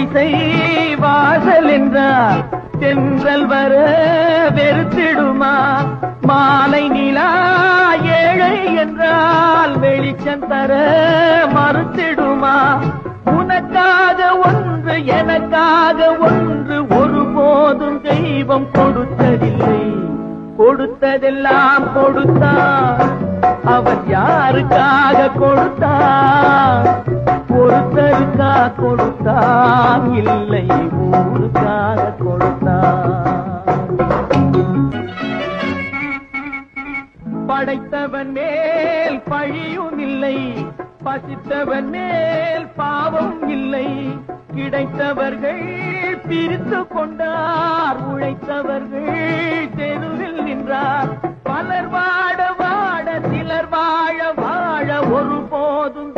இசை வாசல் என்றால் தென்றல் வர வெறுத்திடுமா? மாலை நிலா ஏழை என்றால் வெளிச்சம் தர மறுத்திடுமா? உனக்காக ஒன்று எனக்காக ஒன்று ஒருபோதும் தெய்வம் கொடுத்ததில்லை. கொடுத்ததெல்லாம் கொடுத்தான். அவன் யாருக்காக கொடுத்தான்? கொடுத்தான் இல்லை ஊருக்காக கொடுத்தான் படைத்தவன் மேல் பழியும் இல்லை பசித்தவன் மேல் பாவம் இல்லை. கிடைத்தவர்கள் பிரித்து கொண்டார் உழைத்தவர்கள் தெருவில் நின்றார். பலர் வாட வாட சிலர் வாழ வாழ ஒருபோதும்